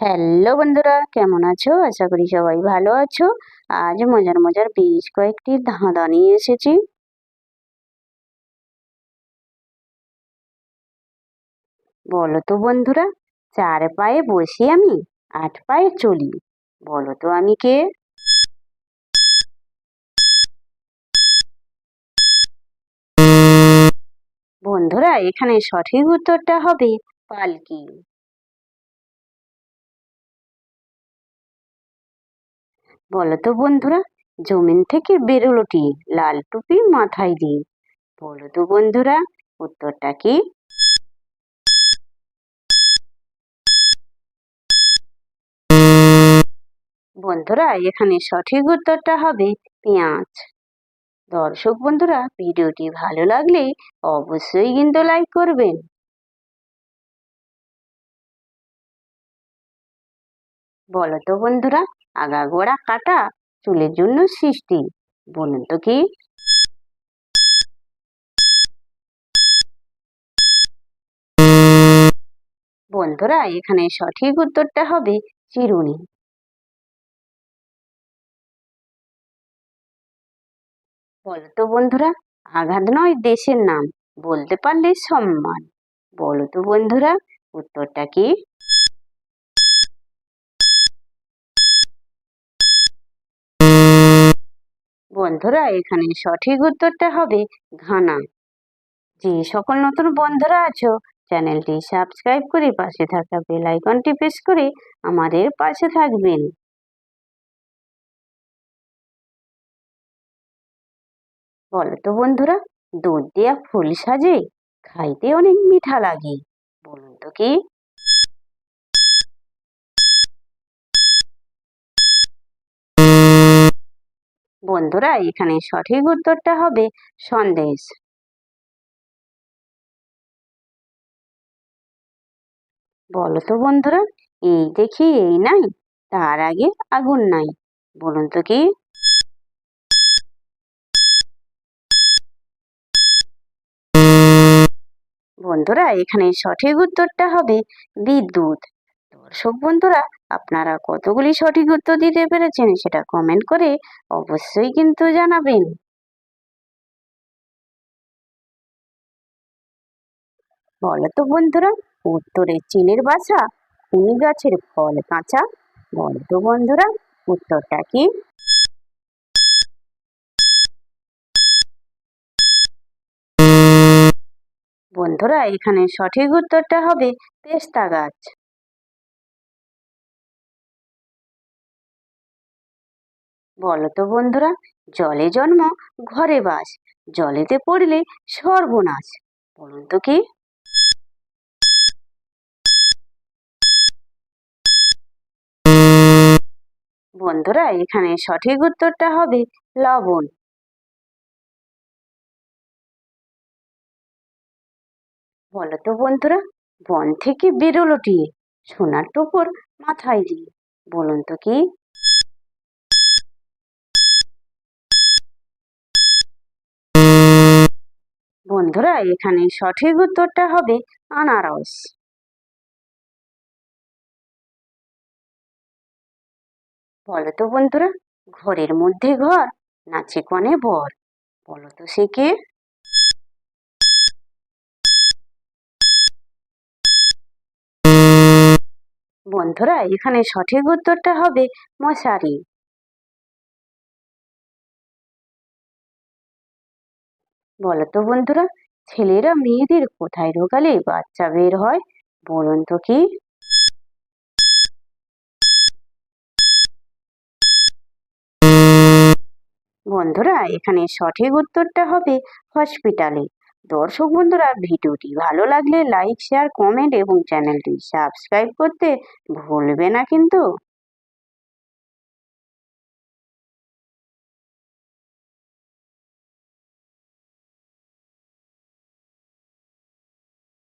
Hello বন্ধুরা, কেমন আছো? আশা করি সবাই ভালো আছো। আজ মজার মজার বেশ কয়েকটি ধাঁধা নিয়ে এসেছি। বলো তো বন্ধুরা, চার পায়ে বসি আমি, আট পায়ে চলি। বলো তো আমি কে? বন্ধুরা, এখানে সঠিক উত্তরটা হবে পালকি। বলো তো বন্ধুরা, জমিন থেকে বেরোলোটি লাল টুপি মাথায় দিয়ে। বলো তো বন্ধুরা, উত্তরটা কি? বন্ধুরা, এখানে সঠিক উত্তরটা হবে পেঁয়াজ। দর্শক বন্ধুরা, ভিডিওটি ভালো লাগলে অবশ্যই কিন্তু লাইক করবেন। বলো তো বন্ধুরা আগাগোড়া কাটা চুলের জন্য সৃষ্টি, বলুন তো কি? বন্ধুরা, এখানে সঠিক উত্তরটা হবে চিরুনি। বলো তো বন্ধুরা, আঘাত নয়, দেশের নাম। বলতে পারলে সম্মান। বলো তো বন্ধুরা, উত্তরটা কি? বন্ধুরা, এখানে সঠিক উত্তরটা হবে ঘানা। যে সকল নতুন বন্ধুরা আছো, চ্যানেলটি সাবস্ক্রাইব করে পাশে থাকা বেল আইকনটি প্রেস করে আমাদের পাশে থাকবেন। বলো তো বন্ধুরা, দুধ দেওয়া ফুল সাজে খাইতে অনেক মিঠা লাগে, বলুন তো কি? বন্ধুরা, এখানে সঠিক উত্তরটা হবে সন্দেশ। বলো তো বন্ধুরা, এই দেখি এই নাই, তার আগে আগুন নাই, বলুন তো কি? বন্ধুরা, এখানে সঠিক উত্তরটা হবে বিদ্যুৎ। দর্শক বন্ধুরা, আপনারা কতগুলি সঠিক উত্তর দিতে পেরেছেন সেটা কমেন্ট করে অবশ্যই কিন্তু জানাবেন। বলো তো বন্ধুরা, উত্তরে চিলের বাসা, কোন গাছের ফল কাঁচা? বলো তো বন্ধুরা, উত্তরটা কি? বন্ধুরা, এখানে সঠিক উত্তরটা হবে পেস্তা গাছ। বলো তো বন্ধুরা, জলে জন্ম, ঘরে বাস, জলেতে পড়লে সর্বনাশ, বলুন তো কি? বন্ধুরা, এখানে সঠিক উত্তরটা হবে লবণ। বলো তো বন্ধুরা, বন থেকে বেরোলো টিয়ে, সোনার টুকুর মাথায় দিয়ে, বলুন তো কি? বন্ধুরা, এখানে সঠিক উত্তরটা হবে আনারস। বলো তো বন্ধুরা, ঘরের মধ্যে ঘর নাচে কনে বর? বলো তো সে কে? বন্ধুরা, এখানে সঠিক উত্তরটা হবে মশারি। বলো তো বন্ধুরা, ছেলেরা মেয়েদের কোথায় ঢোকালে বাচ্চা বের হয়? বলুন তো কি? বন্ধুরা, এখানে সঠিক উত্তরটা হবে হসপিটালে। দর্শক বন্ধুরা, ভিডিওটি ভালো লাগলে লাইক, শেয়ার, কমেন্ট এবং চ্যানেলটি সাবস্ক্রাইব করতে ভুলবে না কিন্তু।